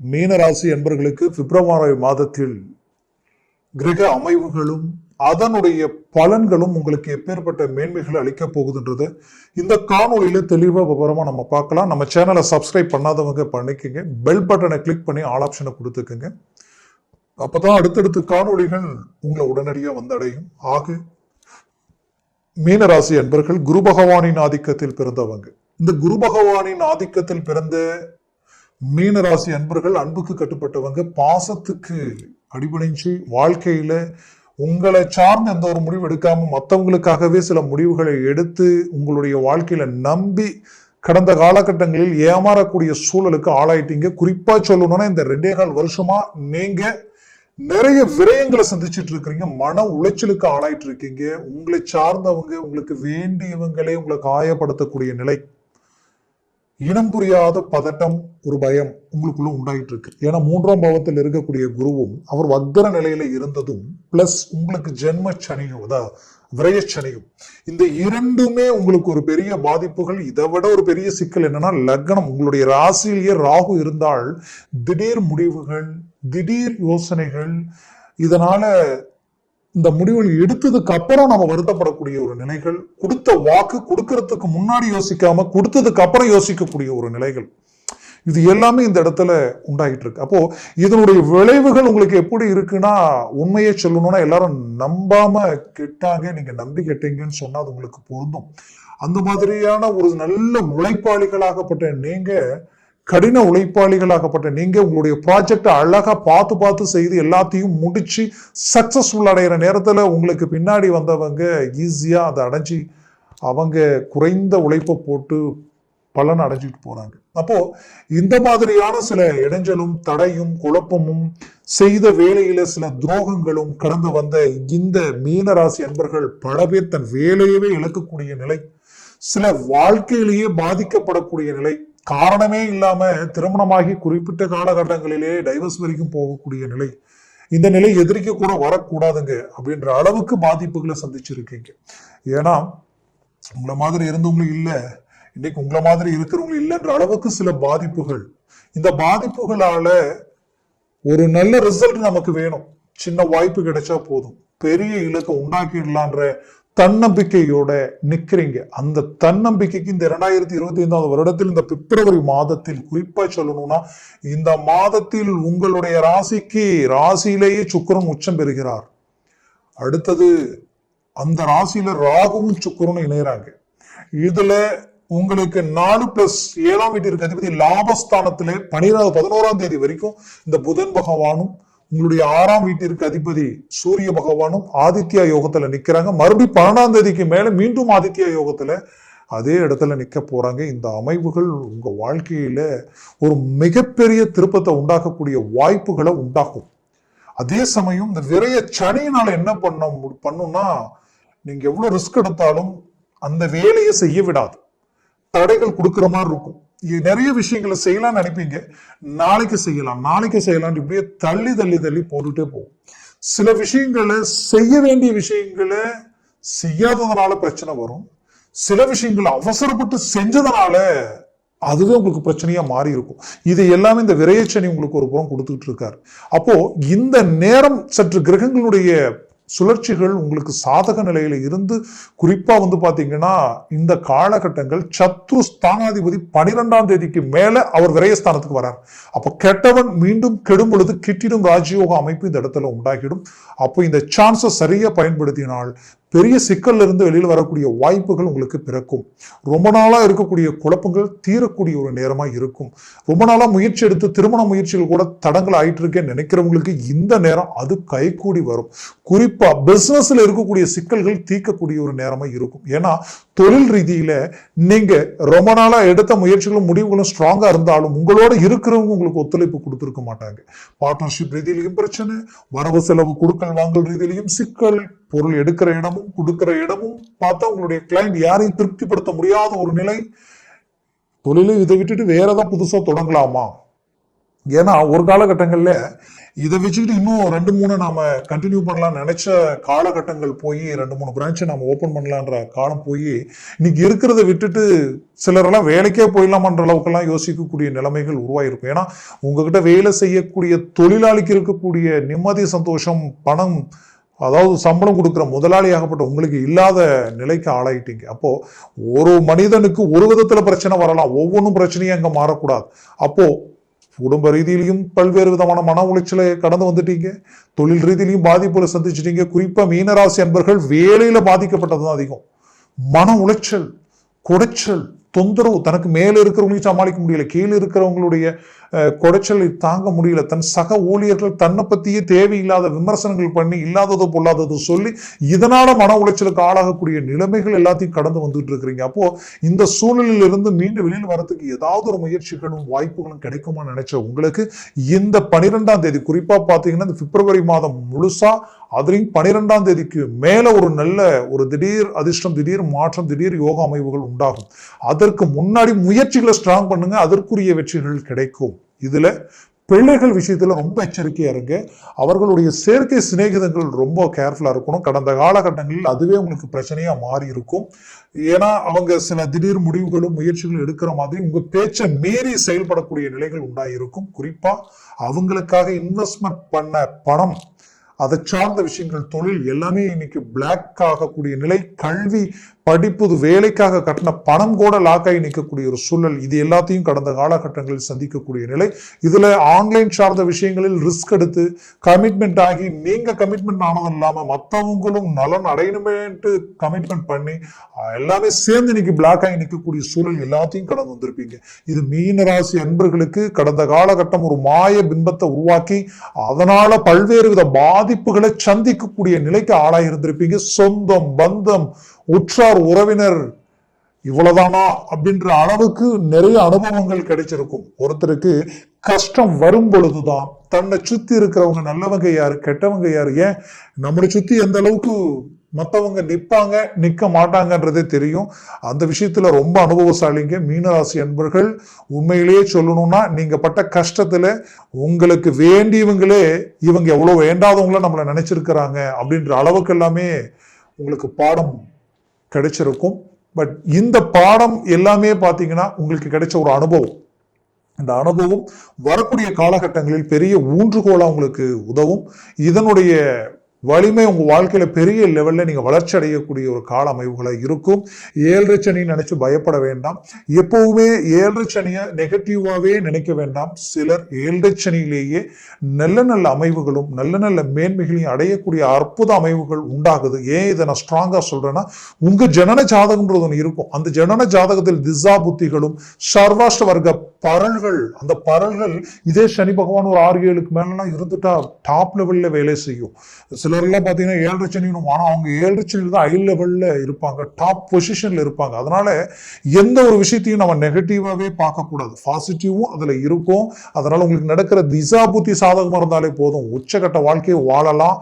மீனராசி என்பர்களுக்கு பிப்ரவரி மாதத்தில் கிரக அமைவுகளும் அதனுடைய பலன்களும் உங்களுக்கு எப்பேற்பட்ட மேன்மைகளை அளிக்க போகுதுன்றது இந்த காணொளியில தெளிவாக விவரமாக நம்ம பார்க்கலாம். நம்ம சேனலை சப்ஸ்கிரைப் பண்ணாதவங்க பண்ணிக்கங்க. பெல் பட்டனை கிளிக் பண்ணி ஆல் ஆப்ஷனை அப்போ தான் அடுத்தடுத்து காணொளிகள் உங்களை உடனடியாக வந்தடையும். ஆக மீனராசி அன்பர்கள் குரு பகவானின் ஆதிக்கத்தில் பிறந்தவங்க. இந்த குரு பகவானின் ஆதிக்கத்தில் பிறந்த மீனராசி அன்பர்கள் அன்புக்கு கட்டுப்பட்டவங்க பாசத்துக்கு அடிபணிஞ்சு வாழ்க்கையில உங்களை சார்ந்த எந்த ஒரு முடிவு எடுக்காம மற்றவங்களுக்காகவே சில முடிவுகளை எடுத்து உங்களுடைய வாழ்க்கையில நம்பி கடந்த காலகட்டங்களில் ஏமாறக்கூடிய சூழலுக்கு ஆளாயிட்டீங்க. குறிப்பா சொல்லணும்னா இந்த ரெண்டே கால் வருஷமா நீங்க நிறைய விரயங்களை சந்திச்சுட்டு இருக்கிறீங்க. மன உளைச்சலுக்கு ஆளாயிட்டு இருக்கீங்க. உங்களை சார்ந்தவங்க உங்களுக்கு வேண்டியவங்களே உங்களை காயப்படுத்தக்கூடிய நிலை இனம் புரியாத பதட்டம் ஒரு பயம் உங்களுக்குள்ள உண்டாயிட்டு இருக்கு ஏன்னா மூன்றாம் பாவத்தில் இருக்கக்கூடிய குருவும் அவர் வக்கர நிலையில இருந்ததும் பிளஸ் உங்களுக்கு ஜென்ம சனியும் அதாவது விரயச்சனியும் இந்த இரண்டுமே உங்களுக்கு ஒரு பெரிய பாதிப்புகள். இதை விட ஒரு பெரிய சிக்கல் என்னன்னா லக்னம். உங்களுடைய ராசியிலேயே ராகு இருந்தால் திடீர் முடிவுகள் திடீர் யோசனைகள் இதனால இந்த முடிவுகள் எடுத்ததுக்கு அப்புறம் நம்ம வருத்தப்படக்கூடிய ஒரு நிலைகள் கொடுத்த வாக்கு கொடுக்கறதுக்கு முன்னாடி யோசிக்காம கொடுத்ததுக்கு அப்புறம் யோசிக்கக்கூடிய ஒரு நிலைகள். இது எல்லாமே இந்த இடத்துல உண்டாகிட்டு இருக்கு. அப்போ இதனுடைய விளைவுகள் உங்களுக்கு எப்படி இருக்குன்னா உண்மையை சொல்லணும்னா எல்லாரும் நம்பாம கெட்டாங்க நீங்க நம்பி கெட்டீங்கன்னு சொன்னா அது உங்களுக்கு பொருந்தும். அந்த மாதிரியான ஒரு நல்ல உழைப்பாளிகளாகப்பட்ட நீங்க கடின உழைப்பாளிகளாகப்பட்ட நீங்க உங்களுடைய ப்ராஜெக்டை அழகாக பார்த்து பார்த்து செய்து எல்லாத்தையும் முடிச்சு சக்சஸ்ஃபுல் அடைகிற நேரத்தில் உங்களுக்கு பின்னாடி வந்தவங்க ஈஸியாக அதை அடைஞ்சி அவங்க குறைந்த உழைப்பை போட்டு பலன் அடைஞ்சிட்டு போறாங்க. அப்போ இந்த மாதிரியான சில இடைஞ்சலும் தடையும் குழப்பமும் செய்த வேலையில சில துரோகங்களும் கடந்து வந்த இந்த மீனராசி அன்பர்கள் பல பேர் தன் வேலையவே இழக்கக்கூடிய நிலை சில வாழ்க்கையிலேயே பாதிக்கப்படக்கூடிய நிலை காரணமே இல்லாம திருமணமாகி குறிப்பிட்ட காலகட்டங்களிலே டைவர்ஸ் வரைக்கும் போகக்கூடிய நிலை இந்த நிலை எதிரிக்க கூட வரக்கூடாதுங்க அப்படின்ற அளவுக்கு பாதிப்புகளை சந்திச்சிருக்கீங்க. ஏன்னா உங்களை மாதிரி இருந்தவங்களும் இல்லை இன்னைக்கு உங்களை மாதிரி இருக்கிறவங்க இல்லைன்ற அளவுக்கு சில பாதிப்புகள். இந்த பாதிப்புகளால ஒரு நல்ல ரிசல்ட் நமக்கு வேணும். சின்ன வாய்ப்பு கிடைச்சா போதும். பெரிய இலக்கை உண்டாக்கிடலான்ற தன்னம்பிக்கையோட நிக்கிறீங்க. அந்த தன்னம்பிக்கைக்கு இந்த இரண்டாயிரத்தி இருபத்தி ஐந்தாவது வருடத்தில் இந்த பிப்ரவரி மாதத்தில் குறிப்பா சொல்லணும்னா இந்த மாதத்தில் உங்களுடைய ராசிக்கு ராசியிலேயே சுக்கரன் உச்சம் பெறுகிறார். அடுத்தது அந்த ராசியில ராகுவும் சுக்கரனும் இணையறாங்க. இதுல உங்களுக்கு நாலு பிளஸ் ஏழாம் வீட்டிற்கு அதிபதி லாபஸ்தானத்திலே பனிரெண்டு பதினோராம் தேதி வரைக்கும் இந்த புதன் பகவானும் உங்களுடைய ஆறாம் வீட்டிற்கு அதிபதி சூரிய பகவானும் ஆதித்யா யோகத்துல நிக்கிறாங்க. மறுபடியும் பன்னெண்டாம் தேதிக்கு மேல மீண்டும் ஆதித்யா யோகத்துல அதே இடத்துல நிக்க போறாங்க. இந்த அமைவுகள் உங்க வாழ்க்கையில ஒரு மிகப்பெரிய திருப்பத்தை உண்டாக்கக்கூடிய வாய்ப்புகளை உண்டாக்கும். அதே சமயம் இந்த விரைய சனியினால என்ன பண்ண பண்ணும்னா நீங்க எவ்வளவு ரிஸ்க் எடுத்தாலும் அந்த வேலையை செய்ய விடாது. தடைகள் கொடுக்குற மாதிரி இருக்கும். நிறைய விஷயங்களை செய்யலாம்னு நினைப்பீங்க. நாளைக்கு செய்யலாம் நாளைக்கு செய்யலாம் இப்படியே தள்ளி தள்ளி தள்ளி போட்டுட்டே போகும். சில விஷயங்களை செய்ய வேண்டிய விஷயங்களை செய்யாததுனால பிரச்சனை வரும். சில விஷயங்களை அவசரப்பட்டு செஞ்சதுனால அதுவே உங்களுக்கு பிரச்சனையா மாறி இருக்கும். இது எல்லாமே இந்த விரையச்சனி உங்களுக்கு ஒரு புறம் கொடுத்துட்டு இருக்காரு. அப்போ இந்த நேரம் சற்று கிரகங்களுடைய சுழற்சிகள் உங்களுக்கு சாதக நிலையில இருந்து குறிப்பா வந்து பாத்தீங்கன்னா இந்த காலகட்டங்கள் சத்ரு ஸ்தானாதிபதி பனிரெண்டாம் தேதிக்கு மேல அவர் விரயஸ்தானத்துக்கு வரார். அப்போ கெட்டவன் மீண்டும் கெடும் பொழுது கிட்டிடும் ராஜயோக அமைப்பு இந்த இடத்துல உண்டாகிடும். அப்போ இந்த சான்ஸை சரியா பயன்படுத்தினால் பெரிய சிக்கல்ல இருந்து வெளியில் வரக்கூடிய வாய்ப்புகள் உங்களுக்கு பிறக்கும். ரொம்ப நாளாக இருக்கக்கூடிய குழப்பங்கள் தீரக்கூடிய ஒரு நேரமாக இருக்கும். ரொம்ப நாளாக முயற்சி எடுத்து திருமண முயற்சிகள் கூட தடங்கள் ஆயிட்டு இருக்கேன்னு நினைக்கிறவங்களுக்கு இந்த நேரம் அது கைகூடி வரும். குறிப்பாக பிஸ்னஸில் இருக்கக்கூடிய சிக்கல்கள் தீர்க்கக்கூடிய ஒரு நேரமாக இருக்கும். ஏன்னா தொழில் ரீதியில் நீங்கள் ரொம்ப நாளாக எடுத்த முயற்சிகளும் முடிவுகளும் ஸ்ட்ராங்காக இருந்தாலும் உங்களோட இருக்கிறவங்க உங்களுக்கு ஒத்துழைப்பு கொடுத்துருக்க மாட்டாங்க. பார்ட்னர்ஷிப் ரீதியிலையும் பிரச்சனை வரவு செலவு கொடுக்கல் வாங்கல் ரீதியிலையும் சிக்கல் பொருள் எடுக்கிற இடமும் கொடுக்கிற இடமும் பார்த்தா உங்களுடைய கிளைண்ட் யாரையும் திருப்திப்படுத்த முடியாத ஒரு நிலை. தொழிலை இதை விட்டுட்டு வேற ஏதாவது புதுசாக தொடங்கலாமா? ஏன்னா ஒரு காலகட்டங்கள்ல இதை வச்சுக்கிட்டு இன்னும் ரெண்டு மூணு நாம கண்டினியூ பண்ணலாம் நினைச்ச காலகட்டங்கள் போய் ரெண்டு மூணு பிரான்ச்சை நாம ஓபன் பண்ணலான்ற காலம் போய் இன்னைக்கு இருக்கிறத விட்டுட்டு சிலரெல்லாம் வேலைக்கே போயிடலாமன்ற அளவுக்கெல்லாம் யோசிக்கக்கூடிய நிலைமைகள் உருவாயிருக்கும். ஏன்னா உங்ககிட்ட வேலை செய்யக்கூடிய தொழிலாளிக்கு இருக்கக்கூடிய நிம்மதி சந்தோஷம் பணம் அதாவது சம்பளம் கொடுக்குற முதலாளியாகப்பட்ட உங்களுக்கு இல்லாத நிலைக்கு ஆளாயிட்டீங்க. அப்போ ஒரு மனிதனுக்கு ஒரு விதத்துல பிரச்சனை வரலாம். ஒவ்வொன்றும் பிரச்சனையும் அங்க மாறக்கூடாது. அப்போ குடும்ப ரீதியிலையும் பல்வேறு விதமான மன உளைச்சலை கடந்து வந்துட்டீங்க. தொழில் ரீதியிலையும் பாதிப்புகளை சந்திச்சிட்டீங்க. குறிப்பாக மீனராசி அன்பர்கள் வேலையில பாதிக்கப்பட்டது தான் அதிகம். மன உளைச்சல் குடைச்சல் தொந்தரவு. தனக்கு மேல இருக்கிறவங்களையும் சமாளிக்க முடியல. கீழே இருக்கிறவங்களுடைய குடைச்சலை தாங்க முடியல. தன் சக ஊழியர்கள் தன்னை பற்றியே தேவையில்லாத விமர்சனங்கள் பண்ணி இல்லாதது பொல்லாதது சொல்லி இதனால மன உளைச்சலுக்கு ஆளாகக்கூடிய நிலைமைகள் எல்லாத்தையும் கடந்து வந்துட்டு இருக்கிறீங்க. அப்போ இந்த சூழலில் இருந்து மீண்டும் வெளியில் வரத்துக்கு ஏதாவது ஒரு முயற்சிகளும் வாய்ப்புகளும் கிடைக்குமா நினைச்ச உங்களுக்கு? இந்த பனிரெண்டாம் தேதி குறிப்பாக பார்த்தீங்கன்னா இந்த பிப்ரவரி மாதம் முழுசா அதுலேயும் பனிரெண்டாம் தேதிக்கு மேலே ஒரு நல்ல ஒரு திடீர் அதிர்ஷ்டம் திடீர் மாற்றம் திடீர் யோகா அமைவுகள் உண்டாகும். அதற்கு முன்னாடி முயற்சிகளை ஸ்ட்ராங் பண்ணுங்க அதற்குரிய வெற்றிகள் கிடைக்கும். இதுல பிள்ளைகள் விஷயத்துல ரொம்ப எச்சரிக்கையா இருங்க. அவர்களுடைய செயற்கை சிநேகிதங்கள் ரொம்ப கேர்ஃபுல்லா இருக்கணும். கடந்த காலகட்டங்களில் அதுவே உங்களுக்கு பிரச்சனையா மாறி இருக்கும். ஏன்னா அவங்க சில திடீர் முடிவுகளும் முயற்சிகளும் எடுக்கிற மாதிரி உங்கள் பேச்சை மீறி செயல்படக்கூடிய நிலைகள் உண்டாயிருக்கும். குறிப்பா அவங்களுக்காக இன்வெஸ்ட்மெண்ட் பண்ண பணம் அதை சார்ந்த விஷயங்கள் தொழில் எல்லாமே இன்னைக்கு பிளாக் ஆகக்கூடிய நிலை. கல்வி படிப்பு வேலைக்காக கட்டின பணம் கூட லாக்காகி நிற்கக்கூடிய ஒரு சூழல் இது எல்லாத்தையும் கடந்த காலகட்டங்களில் சந்திக்கக்கூடிய நிலை. இதில் ஆன்லைன் சார்ந்த விஷயங்களில் ரிஸ்க் எடுத்து கமிட்மெண்ட் ஆகி நீங்கள் கமிட்மெண்ட் ஆனதும் இல்லாமல் மற்றவங்களும் நலன் அடையணுமேன்ட்டு கமிட்மெண்ட் பண்ணி எல்லாமே சேர்ந்து இன்னைக்கு பிளாக் ஆகி நிற்கக்கூடிய சூழல் எல்லாத்தையும் கடந்து வந்திருப்பீங்க. இது மீனராசி அன்பர்களுக்கு கடந்த காலகட்டம் ஒரு மாய பிம்பத்தை உருவாக்கி அதனால பல்வேறு வித பாதிப்புகளை சந்திக்கக்கூடிய நிலைக்கு ஆளாகி இருந்திருப்பீங்க. சொந்தம் பந்தம் உற்றார் உறவினர் இவ்வளவுதானா அப்படின்ற அளவுக்கு நிறைய அனுபவங்கள் கிடைச்சிருக்கும். ஒருத்தருக்கு கஷ்டம் வரும் பொழுதுதான் தன்னை சுத்தி இருக்கிறவங்க நல்லவங்க யாரு கெட்டவங்க யாரு ஏன்? நம்மளை சுத்தி எந்த அளவுக்கு மற்றவங்க நிற்பாங்க நிற்க மாட்டாங்கன்றதே தெரியும். அந்த விஷயத்துல ரொம்ப அனுபவசாலிங்க. மீனராசி அன்பர்கள் உண்மையிலேயே சொல்லணும்னா நீங்க பட்ட கஷ்டத்துல உங்களுக்கு வேண்டியவங்களே இவங்க எவ்வளவு வேண்டாதவங்கள நம்மளை நினைச்சிருக்கிறாங்க அப்படின்ற அளவுக்கு எல்லாமே உங்களுக்கு பாடம் கிடைச்சிருக்கும். பட் இந்த பாடம் எல்லாமே பார்த்தீங்கன்னா உங்களுக்கு கிடைச்ச ஒரு அனுபவம். இந்த அனுபவம் வரக்கூடிய காலகட்டங்களில் பெரிய ஊன்றுகோலாக உங்களுக்கு உதவும். இதனுடைய வலிமை உங்கள் வாழ்க்கையில பெரிய லெவல்ல நீங்கள் வளர்ச்சி அடையக்கூடிய ஒரு கால அமைவுகளாக இருக்கும். ஏழரை சனின்னு நினச்சி பயப்பட வேண்டாம். எப்போவுமே ஏழரை சனியை நெகட்டிவாகவே நினைக்க வேண்டாம். சிலர் ஏழரை சனியிலேயே நல்ல நல்ல அமைவுகளும் நல்ல நல்ல மேன்மைகளையும் அடையக்கூடிய அற்புத அமைவுகள் உண்டாகுது. ஏன் இதை நான் ஸ்ட்ராங்காக சொல்றேன்னா உங்கள் ஜனன ஜாதகம்ன்றது ஒன்று இருக்கும். அந்த ஜனன ஜாதகத்தில் திசா புத்திகளும் சர்வாஷ்ட வர்க்க பரல்கள் அந்த பரல்கள் இதே சனி பகவான் ஒரு ஆறு ஏழுக்கு மேலாம் இருந்துட்டா டாப் லெவல்ல வேலை செய்யும். சிலர்லாம் பார்த்தீங்கன்னா ஏழரை சனியும் ஆனால் அவங்க ஏழரை சனியில் தான் ஹை லெவல்ல இருப்பாங்க டாப் பொசிஷனில் இருப்பாங்க. அதனால எந்த ஒரு விஷயத்தையும் நம்ம நெகட்டிவாகவே பார்க்கக்கூடாது. பாசிட்டிவும் அதில் இருக்கும். அதனால் உங்களுக்கு நடக்கிற திசா புத்தி சாதகமாக இருந்தாலே போதும். உச்சகட்ட வாழ்க்கையை வாழலாம்.